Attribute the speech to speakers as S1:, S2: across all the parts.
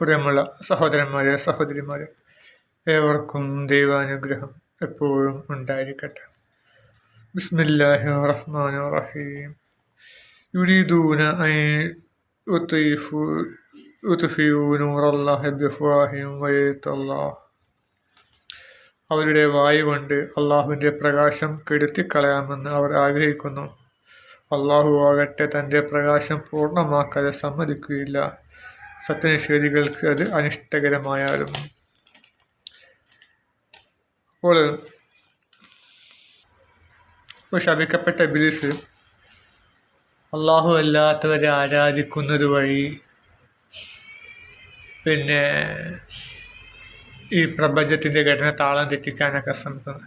S1: പ്രിയമുള്ള സഹോദരന്മാരെ സഹോദരിമാരെ ഏവർക്കും ദൈവാനുഗ്രഹം എപ്പോഴും ഉണ്ടായിരിക്കട്ടെ. ബിസ്മില്ലാഹി റഹ്മാൻ റഹീം. യുരീദൂന അവരുടെ വായു കൊണ്ട് അള്ളാഹുവിന്റെ പ്രകാശം കെടുത്തിക്കളയാമെന്ന് അവർ ആഗ്രഹിക്കുന്നു. അള്ളാഹു ആകട്ടെ തന്റെ പ്രകാശം പൂർണമാക്കാതെ സമ്മതിക്കുകയില്ല. സത്യനിഷേധികൾക്ക് അത് അനിഷ്ടകരമായാലും അപ്പോൾ ഇപ്പോൾ ശപിക്കപ്പെട്ട ബിലിസ് അള്ളാഹു അല്ലാത്തവരെ ആരാധിക്കുന്നത് വഴി പിന്നെ ഈ പ്രപഞ്ചത്തിന്റെ ഘടന താളം തെറ്റിക്കാനൊക്കെ ശ്രമിക്കുന്നത്.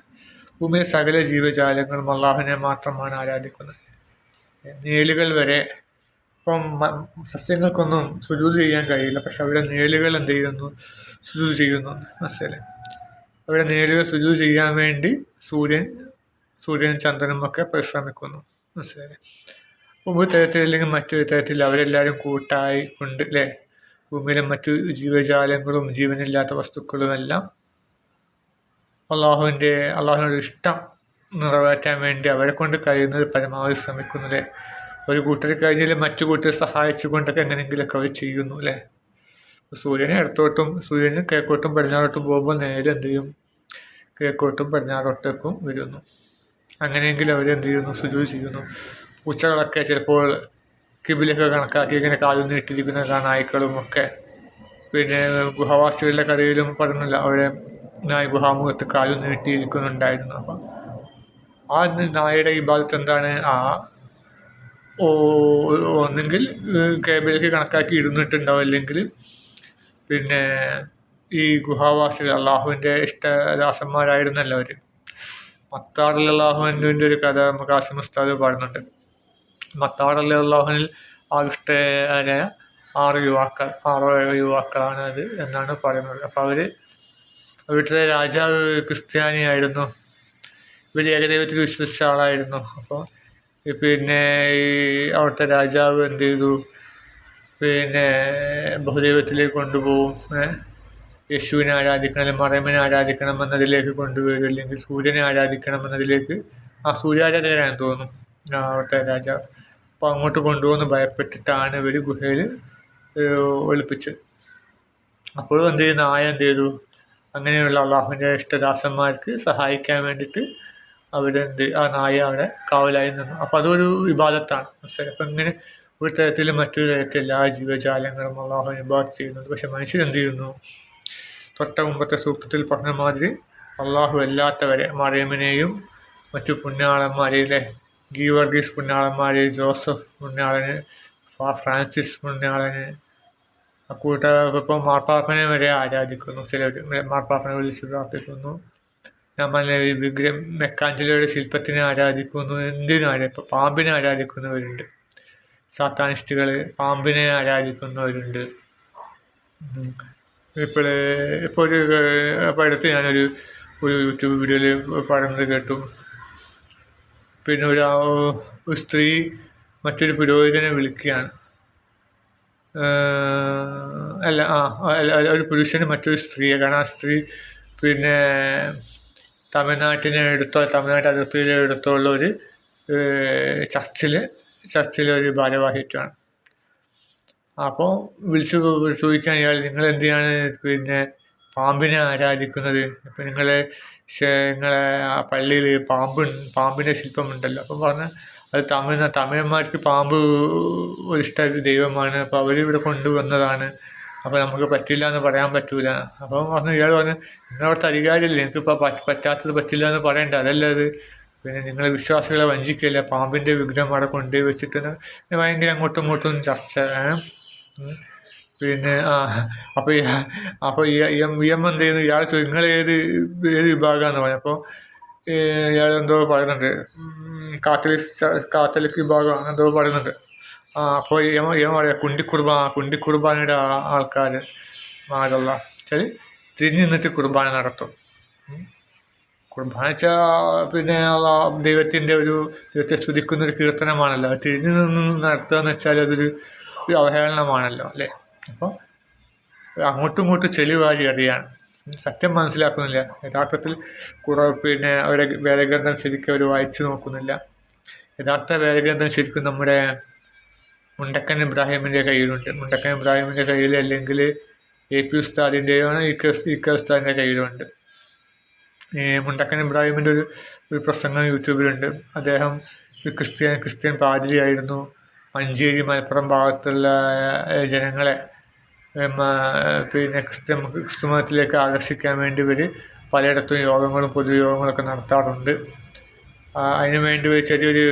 S1: ഭൂമിയിലെ സകല ജീവജാലങ്ങളും അള്ളാഹുവിനെ മാത്രമാണ് ആരാധിക്കുന്നത്. നീളുകൾ വരെ ഇപ്പം സസ്യങ്ങൾക്കൊന്നും സുജൂത് ചെയ്യാൻ കഴിയില്ല. പക്ഷെ അവരുടെ നേലുകൾ എന്ത് ചെയ്യുന്നു? സുജൂത് ചെയ്യുന്നു മനസ്സിലായി അവരുടെ നേലുകൾ സുജൂത് ചെയ്യാൻ വേണ്ടി സൂര്യൻ സൂര്യൻ ചന്ദ്രനും ഒക്കെ പരിശ്രമിക്കുന്നു മനസ്സിലായി ഒരു തരത്തിൽ അല്ലെങ്കിൽ മറ്റൊരു തരത്തിൽ അവരെല്ലാവരും കൂട്ടായി ഉണ്ട് അല്ലേ? ഭൂമിയിലെ മറ്റു ജീവജാലങ്ങളും ജീവനില്ലാത്ത വസ്തുക്കളും എല്ലാം അള്ളാഹുവിന്റെ അള്ളാഹുവിനോട് ഇഷ്ടം നിറവേറ്റാൻ വേണ്ടി അവരെ കൊണ്ട് കഴിയുന്നത് പരമാവധി ശ്രമിക്കുന്നത് ഒരു കൂട്ടർ കഴിഞ്ഞാൽ മറ്റു കൂട്ടരെ സഹായിച്ചു കൊണ്ടൊക്കെ എങ്ങനെയെങ്കിലുമൊക്കെ അവർ ചെയ്യുന്നു അല്ലേ? സൂര്യനെ ഇടത്തോട്ടും സൂര്യന് കിഴക്കോട്ടും പടിഞ്ഞാറോട്ടും പോകുമ്പോൾ നേരെ എന്ത് ചെയ്യും? കിഴക്കോട്ടും പടിഞ്ഞാറോട്ടേക്കും വരുന്നു. അങ്ങനെയെങ്കിലും അവർ എന്ത് ചെയ്യുന്നു? സുജോ ചെയ്യുന്നു. പൂച്ചകളൊക്കെ ചിലപ്പോൾ കിബിലൊക്കെ കണക്കാക്കി ഇങ്ങനെ കാലും നീട്ടിയിരിക്കുന്ന നായ്ക്കളും ഒക്കെ. പിന്നെ ഗുഹവാസികളുടെ കടയിലും പറഞ്ഞില്ല അവിടെ നായ് ഗുഹാമുഖത്ത് കാലും നീട്ടിയിരിക്കുന്നുണ്ടായിരുന്നു അപ്പം ആ നായയുടെ ഭാഗത്ത് എന്താണ്? ആ ഒന്നെങ്കിൽ കേബിലേക്ക് കണക്കാക്കി ഇരുന്നിട്ടുണ്ടാവും. അല്ലെങ്കിൽ പിന്നെ ഈ ഗുഹാവാസികൾ അള്ളാഹുവിന്റെ ഇഷ്ടദാസന്മാരായിരുന്നല്ലോ അവർ മത്താറിൽ അള്ളാഹുവിന്റെ ഒരു കഥ നമുക്ക് ആസിം ഉസ്താദ് പാടുന്നുണ്ട്. മത്താറിൽ അള്ളാഹുവിൽ ആകൃഷ്ടരായ ആറ് യുവാക്കൾ ആറോ ഏഴോ യുവാക്കളാണ് അത് എന്നാണ് പറയുന്നത്. അപ്പോൾ അവർ വീട്ടിലെ രാജാവ് ക്രിസ്ത്യാനിയായിരുന്നു. ഇവർ ഏകദൈവത്തിൽ വിശ്വസിച്ച ആളായിരുന്നു. അപ്പോൾ പിന്നെ ഈ അവിടുത്തെ രാജാവ് എന്ത് ചെയ്തു? പിന്നെ ബഹുദൈവത്തിലേക്ക് കൊണ്ടുപോകും. യേശുവിനെ ആരാധിക്കണം അല്ലെങ്കിൽ മറയമ്മനെ ആരാധിക്കണം എന്നതിലേക്ക് കൊണ്ടുവരും അല്ലെങ്കിൽ സൂര്യനെ ആരാധിക്കണം എന്നതിലേക്ക്. ആ സൂര്യാരാധകരാണ് തോന്നുന്നു അവിടുത്തെ രാജാവ്. അപ്പോൾ അങ്ങോട്ട് കൊണ്ടുപോകുന്ന ഭയപ്പെട്ടിട്ടാണ് ഇവർ ഗുഹയിൽ ഒളിപ്പിച്ചത്. അപ്പോഴും എന്ത് ചെയ്യുന്നു? ആയ എന്ത് ചെയ്തു? അങ്ങനെയുള്ള അള്ളാഹുവിന്റെ ഇഷ്ടദാസന്മാർക്ക് സഹായിക്കാൻ വേണ്ടിയിട്ട് അവരെന്ത് ആ നായ അവിടെ കാവലായി നിന്നു. അപ്പം അതൊരു വിവാദത്താണ്. മനസ്സിലായി അപ്പം ഇങ്ങനെ ഒരു തരത്തിലും മറ്റൊരു തരത്തിൽ എല്ലാ ജീവജാലങ്ങളും അള്ളാഹു ഇബാദ് ചെയ്യുന്നത് പക്ഷെ മനുഷ്യർ എന്ത് ചെയ്യുന്നു? തൊട്ട മുമ്പത്തെ സൂക്തത്തിൽ പറഞ്ഞ മാതിരി അള്ളാഹു അല്ലാത്തവരെ മറിയമ്മനെയും മറ്റു പുണ്യാളന്മാരെയിലെ ഗീവർഗീസ് പുണ്യാളന്മാരെ ജോസഫ് പുണ്യാളന് ഫ്രാൻസിസ് പുണ്യാളന് അക്കൂട്ട ഇപ്പം മാർപ്പാപ്പനെ വരെ ആരാധിക്കുന്നു. ചിലർ മാർപ്പാപ്പനെ വിളിച്ച് പ്രാർത്ഥിക്കുന്നു. നമ്മൾ വിഗ്രഹം മെക്കാഞ്ചലോയുടെ ശില്പത്തിനെ ആരാധിക്കുന്നു എന്തിനാണ് ഇപ്പോൾ പാമ്പിനെ ആരാധിക്കുന്നവരുണ്ട്. സാത്താനിസ്റ്റുകൾ പാമ്പിനെ ആരാധിക്കുന്നവരുണ്ട്. ഇപ്പോൾ ഇപ്പോൾ ഒരു അപ്പോൾ അടുത്ത് ഞാനൊരു ഒരു യൂട്യൂബ് വീഡിയോയിൽ പറയുന്നത് കേട്ടു. പിന്നെ ഒരു ഒരു സ്ത്രീ മറ്റൊരു പുരോഹിതനെ വിളിക്കുകയാണ്. അല്ല ആ ഒരു പുരുഷന് മറ്റൊരു സ്ത്രീയെ കാരണം ആ സ്ത്രീ പിന്നെ തമിഴ്നാട്ടിനെ എടുത്തോ തമിഴ്നാട്ട് അതിർത്തിയിലെ എടുത്തുള്ള ഒരു ചർച്ചിൽ ചർച്ചിലെ ഒരു ഭാരവാഹിത്വമാണ്. അപ്പോൾ വിളിച്ചു ചോദിക്കാൻ ഇയാൾ നിങ്ങൾ എന്തിനാണ് പിന്നെ പാമ്പിനെ ആരാധിക്കുന്നത്? ഇപ്പം നിങ്ങളെ നിങ്ങളെ ആ പള്ളിയിൽ പാമ്പ് പാമ്പിന്റെ ശില്പമുണ്ടല്ലോ. അപ്പം പറഞ്ഞ അത് തമിഴ് തമിഴന്മാർക്ക് പാമ്പ് ഒരു ഇഷ്ട ദൈവമാണ്. അപ്പോൾ അവരിവിടെ കൊണ്ടുവന്നതാണ്. അപ്പോൾ നമുക്ക് പറ്റില്ല എന്ന് പറയാൻ പറ്റൂല. അപ്പം പറഞ്ഞു ഇയാൾ പറഞ്ഞു നിങ്ങളവിടുത്തെ അധികാരമില്ലേ എനിക്കിപ്പോൾ പറ്റാത്തത് പറ്റില്ല എന്ന് പറയണ്ട. അതല്ല അത്? പിന്നെ നിങ്ങളെ വിശ്വാസികളെ വഞ്ചിക്കില്ല? പാമ്പിന്റെ വിഗ്രഹം അവിടെ കൊണ്ടുപോയി വെച്ചിട്ട് ഭയങ്കര അങ്ങോട്ടും ഇങ്ങോട്ടും ചർച്ച പിന്നെ ആ അപ്പോൾ അപ്പോൾ ഈ എം എന്ത് ചെയ്യുന്നു? ഇയാൾ നിങ്ങൾ ഏത് ഏത് വിഭാഗമാണെന്ന് പറഞ്ഞപ്പോൾ ഇയാൾ എന്തോ പറയുന്നുണ്ട്. കാത്തലിക് കാത്തലിക് വിഭാഗം അങ്ങനെ എന്തോ പറയുന്നുണ്ട്. ആ അപ്പോൾ ഇയം ഇയം പറയാം കുണ്ടിക്കുർബാന കുണ്ടിക്കുർബാനയുടെ ആൾക്കാർ മാറുള്ള വെച്ചാൽ തിരിഞ്ഞു നിന്നിട്ട് കുർബാന നടത്തും. കുർബാന പിന്നെ ദൈവത്തിന്റെ ഒരു ദൈവത്തെ സ്തുതിക്കുന്ന ഒരു കീർത്തനമാണല്ലോ. തിരിഞ്ഞു നിന്ന് നടത്തുക എന്ന് വെച്ചാൽ അതൊരു ഒരു അവഹേളനമാണല്ലോ അല്ലേ? അപ്പോൾ അങ്ങോട്ടും ഇങ്ങോട്ടും ചെളി വാരി അറിയാണ് സത്യം മനസ്സിലാക്കുന്നില്ല. യഥാർത്ഥത്തിൽ കുറ പിന്നെ അവരുടെ വേദഗ്രന്ഥം ശരിക്കും അവർ വായിച്ചു നോക്കുന്നില്ല. യഥാർത്ഥ വേദഗ്രന്ഥം ശരിക്കും നമ്മുടെ മുണ്ടക്കൻ ഇബ്രാഹിമിന്റെ കയ്യിലുണ്ട്. മുണ്ടക്കൻ ഇബ്രാഹിമിന്റെ കയ്യിൽ അല്ലെങ്കിൽ എ പി ഉസ്താദിന്റെയാണ് ഇ കെ ഇ കെ ഉസ്താദിന്റെ കയ്യിലുണ്ട്. ഈ മുണ്ടക്കൻ ഇബ്രാഹിമിന്റെ ഒരു ഒരു പ്രസംഗം യൂട്യൂബിലുണ്ട്. അദ്ദേഹം ഒരു ക്രിസ്ത്യൻ ക്രിസ്ത്യൻ പാതിരിയായിരുന്നു. മഞ്ചേരി മലപ്പുറം ഭാഗത്തുള്ള ജനങ്ങളെ പിന്നെ ക്രിസ്ത്യൻ ക്രിസ്തു മതത്തിലേക്ക് ആകർഷിക്കാൻ വേണ്ടി ഇവർ പലയിടത്തും യോഗങ്ങളും പൊതുയോഗങ്ങളൊക്കെ നടത്താറുണ്ട്. അതിന് വേണ്ടി ഒരു ചെറിയൊരു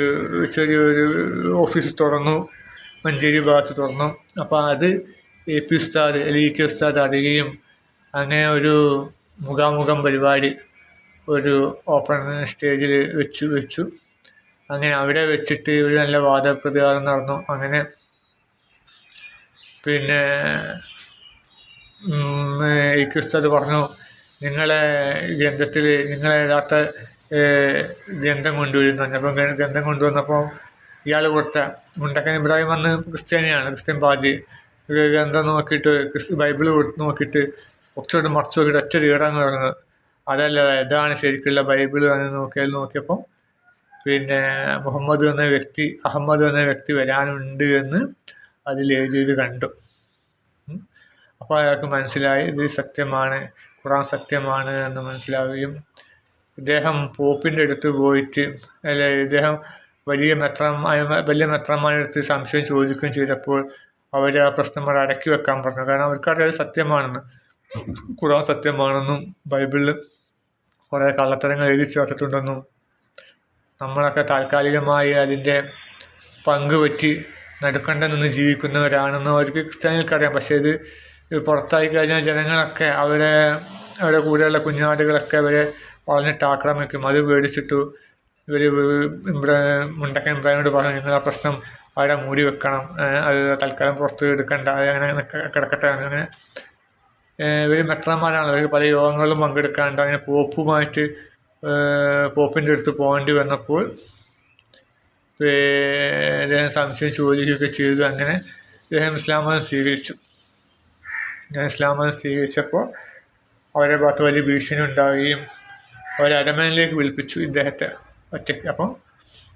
S1: ചെറിയൊരു ഓഫീസ് തുറന്നു. മഞ്ചേരി ഭാഗത്ത് തുറന്നു. അപ്പോൾ അത് എ പി ഉസ്താദ് അല്ലെങ്കിൽ ഇ കെ ഉസ്താദ് അറിയുകയും അങ്ങനെ ഒരു മുഖാമുഖം പരിപാടി ഒരു ഓപ്പൺ സ്റ്റേജിൽ വെച്ചു വെച്ചു. അങ്ങനെ അവിടെ വെച്ചിട്ട് ഒരു നല്ല വാദപ്രതിവാദം നടന്നു. അങ്ങനെ പിന്നെ ഇ കെ ഉസ്താദ് പറഞ്ഞു നിങ്ങളെ ഗ്രന്ഥത്തിൽ നിങ്ങളെ യഥാർത്ഥ ഗ്രന്ഥം കൊണ്ടുവരുന്നു. അപ്പം ഗ്രന്ഥം കൊണ്ടുവന്നപ്പോൾ ഇയാൾ കൊടുത്ത മുണ്ടക്കൻ ഇബ്രാഹിം വന്ന് ക്രിസ്ത്യാനിയാണ് ക്രിസ്ത്യൻ പാതി. ഗ്രന്ഥം നോക്കിയിട്ട് ബൈബിൾ കൊടുത്ത് നോക്കിയിട്ട് കുറച്ചുകൂടി മറച്ചു നോക്കിയിട്ട് ഒറ്റ വീടാന്ന് പറയുന്നത് അതല്ല ഇതാണ് ശരിക്കുള്ള ബൈബിൾ എന്ന് നോക്കിയാൽ നോക്കിയപ്പം പിന്നെ മുഹമ്മദ് എന്ന വ്യക്തി അഹമ്മദ് എന്ന വ്യക്തി വരാനുണ്ട് എന്ന് അതിൽ എഴുതിയത് കണ്ടു. അപ്പോൾ അയാൾക്ക് മനസ്സിലായി ഇത് സത്യമാണ് ഖുറാൻ സത്യമാണ് എന്ന് മനസ്സിലാവുകയും ഇദ്ദേഹം പോപ്പിന്റെ അടുത്ത് പോയിട്ട് അല്ലെ ഇദ്ദേഹം വലിയ മെത്രമായ വലിയ മെത്രന്മാരുടെ അടുത്ത് സംശയം ചോദിക്കുകയും ചെയ്തപ്പോൾ അവർ ആ പ്രശ്നം അവിടെ അടക്കി വെക്കാൻ പറഞ്ഞു. കാരണം അവർക്കറിയാം സത്യമാണെന്ന്. ഖുറാൻ സത്യമാണെന്നും ബൈബിളിൽ കുറേ കള്ളത്തരങ്ങൾ എഴുതി ചേർത്തിട്ടുണ്ടെന്നും നമ്മളൊക്കെ താൽക്കാലികമായി അതിന്റെ പങ്ക് പറ്റി നടുക്കണ്ട നിന്ന് ജീവിക്കുന്നവരാണെന്ന് അവർക്ക് ക്രിസ്ത്യാനികൾക്കറിയാം പക്ഷേ ഇത് പുറത്തായി കഴിഞ്ഞാൽ ജനങ്ങളൊക്കെ അവരെ അവരുടെ കൂടെയുള്ള കുഞ്ഞാടുകളൊക്കെ അവരെ വളഞ്ഞിട്ട് ആക്രമിക്കും. അത് പേടിച്ചിട്ടു ഇവർ മുണ്ടക്കൻ പറഞ്ഞു നിങ്ങൾ ആ പ്രശ്നം അവിടെ മൂടി വെക്കണം. അത് തൽക്കാലം പുറത്ത് എടുക്കണ്ട. അങ്ങനെ കിടക്കട്ടെ. അങ്ങനെ ഇവർ മെത്രന്മാരാണ്. അവർ പല യോഗങ്ങളിലും പങ്കെടുക്കാണ്ട് അങ്ങനെ പോപ്പുമായിട്ട് പോപ്പിന്റെ അടുത്ത് പോകേണ്ടി വന്നപ്പോൾ അദ്ദേഹം സംശയം ചോദിക്കുകയൊക്കെ ചെയ്തു. അങ്ങനെ അദ്ദേഹം ഇസ്ലാം മതം സ്വീകരിച്ചു. ഞാൻ ഇസ്ലാം മതം സ്വീകരിച്ചപ്പോൾ അവരുടെ ഭാഗത്ത് വലിയ ഭീഷണി ഉണ്ടാവുകയും അവരെ അരമനയിലേക്ക് വിളിപ്പിച്ചു ഇദ്ദേഹത്തെ. ഒറ്റയ്ക്ക് അപ്പം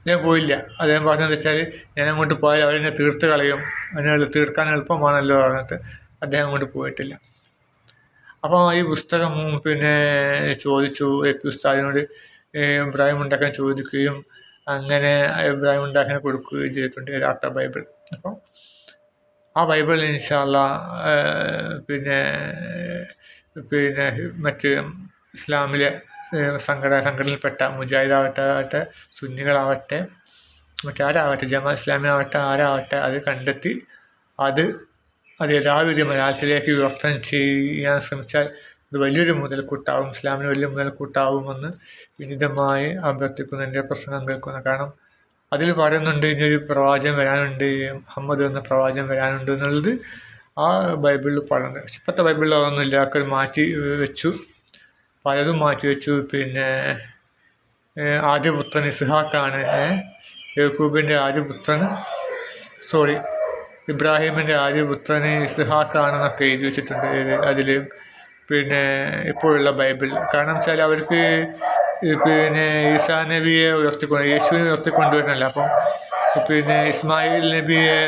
S1: ഞാൻ പോയില്ല. അദ്ദേഹം പറഞ്ഞതെന്ന് വെച്ചാൽ ഞാൻ അങ്ങോട്ട് പോയാൽ അവരെന്നെ തീർത്ത് കളയും. അതിനെ തീർക്കാൻ എളുപ്പമാണല്ലോ പറഞ്ഞിട്ട് അദ്ദേഹം അങ്ങോട്ട് പോയിട്ടില്ല. അപ്പോൾ ഈ പുസ്തകം പിന്നെ ചോദിച്ചു എ പി ഉസ്താദിനോട് ഇബ്രാഹിം ഉണ്ടാക്കാൻ ചോദിക്കുകയും അങ്ങനെ ഇബ്രാഹിം ഉണ്ടാക്കാൻ കൊടുക്കുകയും ചെയ്തിട്ടുണ്ട് യഥാർത്ഥ ബൈബിൾ. അപ്പം ആ ബൈബിൾ ഇൻഷാല്ല പിന്നെ പിന്നെ മറ്റ് ഇസ്ലാമിലെ സംഘടന സംഘടനയിൽപ്പെട്ട മുജാഹിദാവട്ടെ ആവട്ടെ സുന്നികളാവട്ടെ മറ്റാരാവട്ടെ ജമാ ഇസ്ലാമി ആവട്ടെ ആരാവട്ടെ അത് കണ്ടെത്തി അത് അത് യഥാവിധി മലയാളത്തിലേക്ക് വിവർത്തനം ചെയ്യാൻ ശ്രമിച്ചാൽ ഇത് വലിയൊരു മുതൽക്കൂട്ടാവും ഇസ്ലാമിന് വലിയ മുതൽക്കൂട്ടാവുമെന്ന് വിനിതമായി അഭ്യർത്ഥിക്കുന്നു എന്റെ പ്രസംഗം കേൾക്കുന്നു. കാരണം അതിൽ പറയുന്നുണ്ട് ഒരു പ്രവാചകൻ വരാനുണ്ട് മുഹമ്മദ് എന്ന പ്രവാചകൻ വരാനുണ്ട് എന്നുള്ളത് ആ ബൈബിളിൽ പറയുന്നത് ഇപ്പോഴത്തെ ബൈബിളിൽ അതൊന്നും ഒക്കെ മാറ്റി വെച്ചു. പലതും മാറ്റി വെച്ചു. പിന്നെ ആദ്യപുത്രൻ ഇസ്ഹാക്കാണ്. യഹൂബിന്റെ ആദ്യപുത്രൻ സോറി ഇബ്രാഹിമിന്റെ ആദ്യപുത്രന് ഇസ്ഹാക്കാണെന്നൊക്കെ എഴുതി വെച്ചിട്ടുണ്ട് അതിൽ പിന്നെ ഇപ്പോഴുള്ള ബൈബിൾ. കാരണം വെച്ചാൽ അവർക്ക് പിന്നെ ഈസാ നബിയെ ഉയർത്തിക്കൊണ്ട് യേശുവിനെ ഉയർത്തിക്കൊണ്ടുവരണമല്ലോ അപ്പം പിന്നെ ഇസ്മായിൽ നബിയെ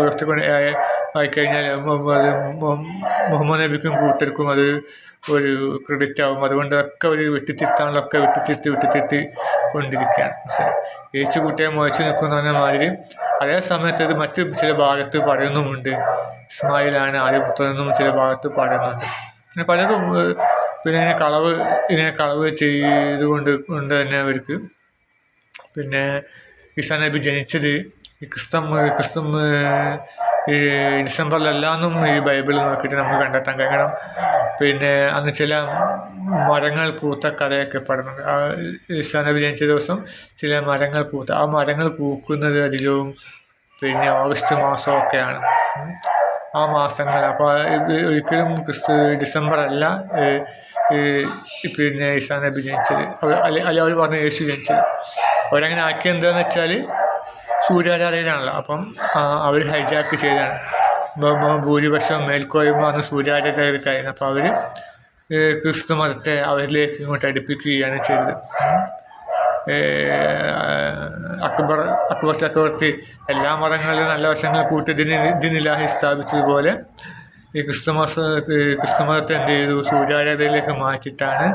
S1: ഉയർത്തിക്കൊണ്ട് ആയിക്കഴിഞ്ഞാൽ മുഹമ്മദ് മുഹമ്മ- മുഹമ്മദ് നബിക്കും കൂട്ടർക്കും അത് ഒരു ക്രെഡിറ്റ് ആവും. അതുകൊണ്ട് ഒക്കെ ഒരു വെട്ടിത്തിരുത്താനുള്ളൊക്കെ വെട്ടിത്തിരുത്തി വെട്ടിത്തിരുത്തി കൊണ്ടിരിക്കുകയാണ്. ഏച്ചു കുട്ടിയെ മുഴച്ചു നിൽക്കുന്ന മാതിരി. അതേ സമയത്ത് ഇത് മറ്റു ചില ഭാഗത്ത് പറയുന്നുമുണ്ട്. ഇസ്മായിലാണ് ആദ്യപുത്രനെന്നും ചില ഭാഗത്ത് പറയുന്നുണ്ട്. പിന്നെ പലതും പിന്നെ ഇങ്ങനെ കളവ് ഇങ്ങനെ കളവ് ചെയ്തുകൊണ്ട് കൊണ്ട് തന്നെ അവർക്ക്. പിന്നെ ഈസാ നബി ജനിച്ചത് ഈ ക്രിസ്തം ക്രിസ്തം ഈ ഡിസംബറിലെല്ലാന്നും ഈ ബൈബിൾ നോക്കിയിട്ട് നമുക്ക് കണ്ടെത്താൻ കഴിയണം പിന്നെ അന്ന് ചില മരങ്ങൾ പൂത്ത കഥയൊക്കെ പറയുന്നുണ്ട്. ആ ഈസാ നബി ജനിച്ച ദിവസം ചില മരങ്ങൾ പൂത്ത ആ മരങ്ങൾ പൂക്കുന്നത് അധികവും പിന്നെ ഓഗസ്റ്റ് മാസമൊക്കെയാണ്. ആ മാസങ്ങൾ അപ്പോൾ ഇത് ഒരിക്കലും ക്രിസ്തു ഡിസംബർ അല്ല പിന്നെ ഈസാ നബി ജനിച്ചത് അല്ലെ അവർ പറഞ്ഞ യേശു ജനിച്ചത് അവരങ്ങനെ ആക്കിയത് എന്താണെന്ന് വെച്ചാൽ സൂര്യാരാധനയാണല്ലോ അപ്പം അവർ ഹൈജാക്ക് ചെയ്താണ്. ഭൂരിപക്ഷം മേൽക്കോയ്മ അന്ന് സൂര്യാരാധകർക്കായിരുന്നു. അപ്പോൾ അവർ ക്രിസ്തു മതത്തെ അവരിലേക്ക് ഇങ്ങോട്ട് അടുപ്പിക്കുകയാണ് ചെയ്തത്. അക്ബർ അക്ബർ ചക്രവർത്തി എല്ലാ മതങ്ങളിലും നല്ല വശങ്ങൾ കൂട്ടി ദിനി ദിനിലാഹി സ്ഥാപിച്ചതുപോലെ ഈ ക്രിസ്തുമത ക്രിസ്തുമതത്തെ എന്ത് ചെയ്തു? സൂര്യാരാധയിലേക്ക് മാറ്റിയിട്ടാണ്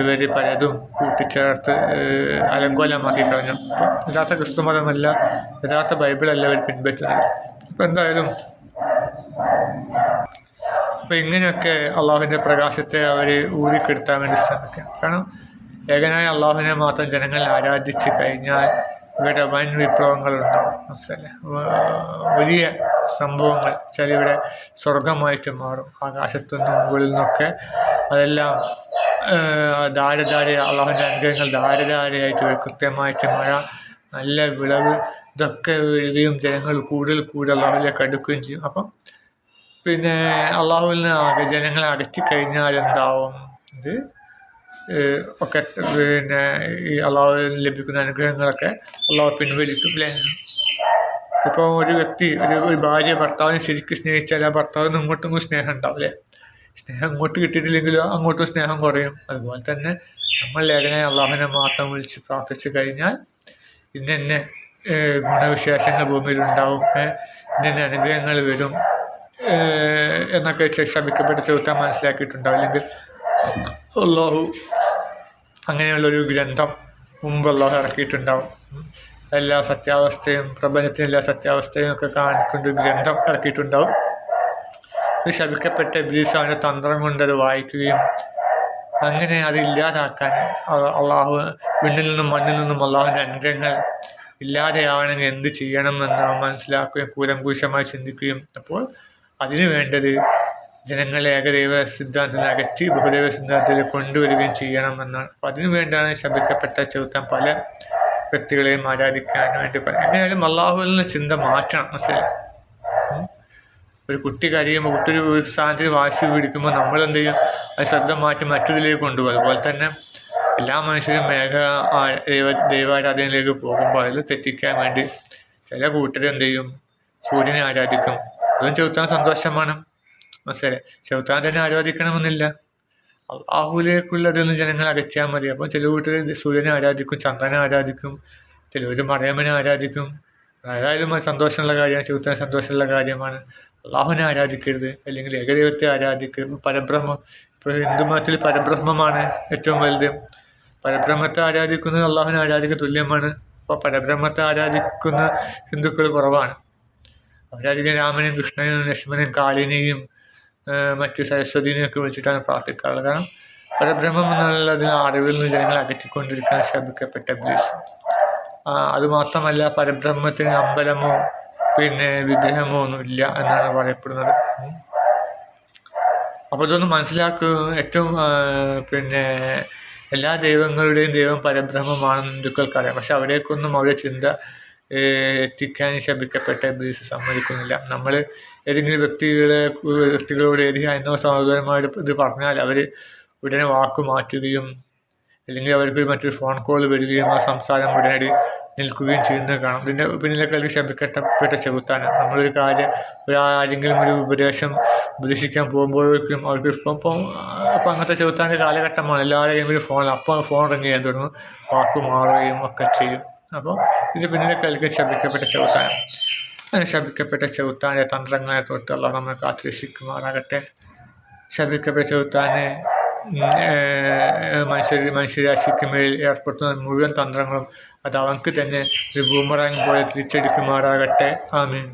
S1: ഇവർ പലതും കൂട്ടിച്ചേർത്ത് അലങ്കോലമാക്കി കളഞ്ഞു. അപ്പം യഥാർത്ഥ ക്രിസ്തുമതമല്ല യഥാർത്ഥ ബൈബിളല്ല അവർ പിൻപറ്റുന്നത് അപ്പം എന്തായാലും അപ്പം ഇങ്ങനെയൊക്കെ അള്ളാഹുവിന്റെ പ്രകാശത്തെ അവർ ഊതിക്കെടുത്താൻ വേണ്ടി ശ്രമിക്കുക കാരണം ഏകനായ അള്ളാഹുവിനെ മാത്രം ജനങ്ങൾ ആരാധിച്ച് കഴിഞ്ഞാൽ ഇവിടെ വൻ വിപ്ലവങ്ങളുണ്ടാവും മനസ്സിലെ വലിയ സംഭവങ്ങൾ. ചില ഇവിടെ സ്വർഗമായിട്ട് മാറും. ആകാശത്തുനിന്നും മുകളിൽ നിന്നൊക്കെ അതെല്ലാം ധാരധാര അള്ളാഹുവിന്റെ അനുഗ്രഹങ്ങൾ വരും. കൃത്യമായിട്ട് മഴ നല്ല വിളവ് ഇതൊക്കെ വരികയും ജനങ്ങൾ കൂടുതൽ കൂടുതൽ അള്ളാഹുവിലേക്ക് അടുക്കുകയും ചെയ്യും. അപ്പം പിന്നെ അള്ളാഹുവിൽ നിന്ന് ജനങ്ങളെ അകറ്റി കഴിഞ്ഞാൽ എന്താവും? ഇത് ഒക്കെ പിന്നെ ഈ അള്ളാഹുവിൽ ലഭിക്കുന്ന അനുഗ്രഹങ്ങളൊക്കെ അള്ളാഹു പിൻവലിക്കും അല്ലേ? ഇപ്പോൾ ഒരു വ്യക്തി ഒരു ഭാര്യ ഭർത്താവിനെ ശരിക്കും സ്നേഹിച്ചാൽ ആ ഭർത്താവിന് ഇങ്ങോട്ടും സ്നേഹം ഉണ്ടാവും അല്ലേ സ്നേഹം അങ്ങോട്ട് കിട്ടിയിട്ടില്ലെങ്കിലോ അങ്ങോട്ടും സ്നേഹം കുറയും. അതുപോലെ തന്നെ നമ്മൾ ലേഖനെ അള്ളാഹുവിനെ മാത്രം വിളിച്ച് പ്രാർത്ഥിച്ചു കഴിഞ്ഞാൽ ഇന്ന ഗുണവിശേഷങ്ങൾ ഭൂമിയിലുണ്ടാവും ഉണ്ടാവും. ഇന്ന ഇന്ന അനുഗ്രഹങ്ങൾ വരും. എന്നൊക്കെ ശപിക്കപ്പെട്ട ചെറുത്താൻ മനസ്സിലാക്കിയിട്ടുണ്ടാവും. അല്ലെങ്കിൽ അള്ളാഹു അങ്ങനെയുള്ളൊരു ഗ്രന്ഥം മുമ്പ് അള്ളാഹു ഇറക്കിയിട്ടുണ്ടാവും. എല്ലാ സത്യാവസ്ഥയും പ്രപഞ്ചത്തിന്റെ എല്ലാ സത്യാവസ്ഥയും ഒക്കെ കാണിക്കുന്ന ഒരു ഗ്രന്ഥം ഇറക്കിയിട്ടുണ്ടാവും. ശപിക്കപ്പെട്ട ഇബ്ലീസ് അവന്റെ തന്ത്രം കൊണ്ട് അത് വായിക്കുകയും അങ്ങനെ അത് ഇല്ലാതാക്കാൻ അള്ളാഹു വിണ്ണിൽ നിന്നും മണ്ണിൽ നിന്നും അള്ളാഹുവിന്റെ അനുഗ്രഹങ്ങൾ ഇല്ലാതെയാവണമെങ്കിൽ എന്ത് ചെയ്യണമെന്ന് മനസ്സിലാക്കുകയും കൂലങ്കൂശമായി ചിന്തിക്കുകയും അപ്പോൾ അതിനു വേണ്ടത് ജനങ്ങളെ ഏകദൈവ സിദ്ധാന്തത്തിൽ അകറ്റി ബഹുദൈവ സിദ്ധാന്തത്തിൽ കൊണ്ടുവരികയും ചെയ്യണമെന്നാണ് അപ്പം അതിനു വേണ്ടിയാണ് ശബിക്കപ്പെട്ട ചെറുത്താൻ പല വ്യക്തികളെയും ആരാധിക്കാൻ വേണ്ടി പറയുന്നത് എങ്ങനെയായാലും അള്ളാഹുവിൽ നിന്ന് ചിന്ത മാറ്റണം മനസ്സിലായി. ഒരു കുട്ടി കരയുമ്പോൾ കുട്ടി ഒരു സ്ഥാനത്തിന് വാശി പിടിക്കുമ്പോൾ നമ്മൾ എന്ത് ചെയ്യും അത് ശ്രദ്ധ മാറ്റി മറ്റൊരിലേക്ക് കൊണ്ടുപോകും. അതുപോലെ തന്നെ എല്ലാ മനുഷ്യരും മേഘ ദൈവ ദൈവാരാധനയിലേക്ക് പോകുമ്പോൾ അതിൽ തെറ്റിക്കാൻ വേണ്ടി ചില കൂട്ടർ എന്ത് ചെയ്യും സൂര്യനെ ആരാധിക്കും. അതും ചെറുത്താൻ സന്തോഷമാണ്. മനസ്സിലെ ചെറുത്താൻ തന്നെ ആരാധിക്കണമെന്നില്ല. അള്ളാഹുലേക്കുള്ളതിൽ നിന്ന് ജനങ്ങൾ അകറ്റിയാൽ മതി. അപ്പോൾ ചില കൂട്ടർ സൂര്യനെ ആരാധിക്കും ചന്ദ്രനെ ആരാധിക്കും ചിലവർ മറയമ്മനെ ആരാധിക്കും. ഏതായാലും സന്തോഷമുള്ള കാര്യമാണ് ചെറുത്താൻ സന്തോഷമുള്ള കാര്യമാണ്. അള്ളാഹുവിനെ ആരാധിക്കരുത് അല്ലെങ്കിൽ ഏകദൈവത്തെ ആരാധിക്കരുത്. പരബ്രഹ്മം ഇപ്പോൾ ഹിന്ദുമതത്തിൽ പരബ്രഹ്മമാണ് ഏറ്റവും വലുത്. പരബ്രഹ്മത്തെ ആരാധിക്കുന്നത് അള്ളാഹുവിനെ ആരാധിക്കുക തുല്യമാണ്. അപ്പോൾ പരബ്രഹ്മത്തെ ആരാധിക്കുന്ന ഹിന്ദുക്കൾ കുറവാണ്. അവരധികം രാമനെയും കൃഷ്ണനെയും ലക്ഷ്മണനെയും കാളിനെയും ആ, മറ്റ് സരസ്വതിനെയും ഒക്കെ വിളിച്ചിട്ടാണ് പ്രാർത്ഥിക്കാറുള്ളത്. കാരണം പരബ്രഹ്മം എന്നുള്ളതിന് അറിവിൽ നിന്ന് ജനങ്ങളെ അകറ്റിക്കൊണ്ടിരിക്കാൻ ശ്രമിക്കപ്പെട്ട ബ്ലീസ്. അതുമാത്രമല്ല പരബ്രഹ്മത്തിന് അമ്പലമോ പിന്നെ വിഗ്രഹമോ ഒന്നുമില്ല എന്നാണ് പറയപ്പെടുന്നത്. അപ്പോൾ ഇതൊന്ന് മനസ്സിലാക്കുക ഏറ്റവും പിന്നെ എല്ലാ ദൈവങ്ങളുടെയും ദൈവം പരബ്രഹ്മമാണെന്ന് ഹിന്ദുക്കൾക്കറിയാം. പക്ഷെ അവിടേക്കൊന്നും അവരുടെ ചിന്ത എത്തിക്കാൻ ശപിക്കപ്പെട്ട ബീസ് സമ്മതിക്കുന്നില്ല. നമ്മൾ ഏതെങ്കിലും വ്യക്തികളെ വ്യക്തികളോട് ഏതെങ്കിലും ഹൈന്ദവ സഹോദരന്മാരോട് ഇത് പറഞ്ഞാൽ അവർ ഉടനെ വാക്ക് മാറ്റുകയും അല്ലെങ്കിൽ അവർക്ക് മറ്റൊരു ഫോൺ കോൾ വരികയും ആ സംസാരം ഉടനടി നിൽക്കുകയും ചെയ്യുന്നത് കാണാം. ഇതിന്റെ പിന്നിലൊക്കെ അവർക്ക് ശപിക്കപ്പെട്ട ചെകുത്താന് നമ്മളൊരു കാര്യം ഒരു ആരെങ്കിലും ഒരു ഉപദേശം ഉപദേശിക്കാൻ പോകുമ്പോഴേക്കും അവർക്ക് ഇപ്പം ഇപ്പം ഇപ്പം അങ്ങനത്തെ ചെകുത്താന്റെ കാലഘട്ടമാണ്. എല്ലാവരുടെയും ഒരു ഫോൺ അപ്പോൾ ഫോൺ റിങ് ചെയ്യാൻ തുടങ്ങും. വാക്ക് മാറുകയും ഒക്കെ ചെയ്യും. അപ്പോൾ ഇതിന്റെ പിന്നിലൊക്കെ കളിക്ക് ശപിക്കപ്പെട്ട ചെറുത്താണ് അങ്ങനെ ശപിക്കപ്പെട്ട ചെകുത്താന്റെ തന്ത്രങ്ങളെ തൊട്ടുള്ള നമ്മൾ കാത്തുരക്ഷിക്കുമാറാകട്ടെ. ശപിക്കപ്പെട്ട ചെകുത്താനെ മനുഷ്യ മനുഷ്യരാശിക്ക് മേൽ ഏർപ്പെടുത്തുന്ന മുഴുവൻ തന്ത്രങ്ങളും അത് തന്നെ ഒരു ബൂമറാങ് പോലെ തിരിച്ചടിക്കുമാറാകട്ടെ. ആമീൻ.